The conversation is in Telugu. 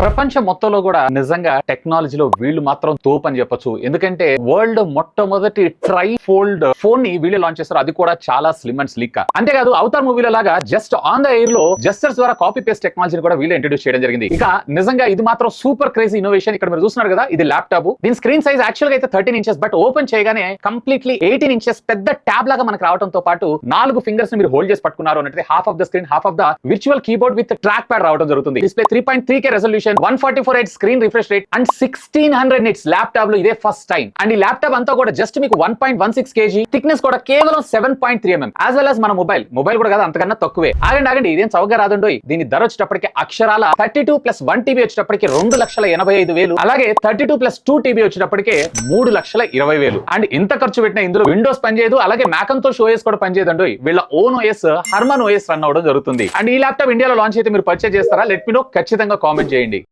ప్రపంచం మొత్తంలో కూడా నిజంగా టెక్నాలజీలో వీళ్ళు మాత్రం తోపు అని చెప్పొచ్చు. ఎందుకంటే వరల్డ్ మొట్టమొదటి ట్రై ఫోల్డ్ ఫోన్ని వీళ్ళు లాంచ్ చేస్తారు అది కూడా చాలా స్లిమ్ అండ్ స్లిక్ అంతేకాదు అవతార్ మూవీలో లాగా జస్ట్ ఆన్ ద ఎయిర్లో జస్టర్స్ ద్వారా కాపీ పేస్ట్ టెక్నాలజీని కూడా వీళ్ళు ఇంట్రడ్యూస్ చేయడం జరిగింది. ఇక నిజంగా ఇది మాత్రం సూపర్ క్రేజీ ఇన్నోవేషన్ ఇక్కడ మీరు చూస్తున్నారు కదా ఇది ల్యాప్టాప్ దీని స్క్రీన్ సైజ్ యాక్చువల్గా అయితే థర్టీన్ ఇంచెస్ బట్ ఓపెన్ చేయగానే కంప్లీట్లీ ఎయిటీన్ ఇంచెస్ పెద్ద ట్యాబ్ లాగా మనకు రావడంతో పాటు నాలుగు ఫింగర్స్ని మీరు హోల్డ్ చేసి పట్టుకున్నారు అంటే half of the screen half of the virtual keyboard with track pad రావడం జరుగుతుంది. Display three point three K resolution one forty four eight screen refresh rate and sixteen hundred nits ల్యాప్టాప్లో ఇదే ఫస్ట్ టైం అండ్ ఈ ల్యాప్టాప్ అంతా కూడా జస్ట్ మీకు one point one six K G thickness కూడా కేవలం seven point three M M as well as మన మొబైల్ మొబైల్ కూడా కదా అంతకన్నా తక్కువే. ఆగండి ఆగండి ఇదేం చౌకగా రాదుండో దీని ధర వచ్చేటప్పటికి అక్షరాల thirty two plus one T B వచ్చేటప్పటికి రెండు లక్షల ఎనభై ఐదు వేలు. అలాగే thirty two plus two T B వచ్చేటప్పటికి మూడు లక్షల ఇరవై వేలు. అండ్ ఇంత ఖర్చు పెట్టిన ఇందులో విండోస్ పనిచేయదు అలాగే మ్యాకంతో ఓఎస్ కూడా పనిచేయదండి వీళ్ళ own O S Harmony O S run అవడం జరుగుతుంది. అండ్ ఈ ల్యాప్టాప్ ఇండియాలో లాంచ్ అయితే మీరు పర్చేజ్ చేస్తారా? లెట్ మీ నో ఖచ్చితంగా కామెంట్ చేయండి.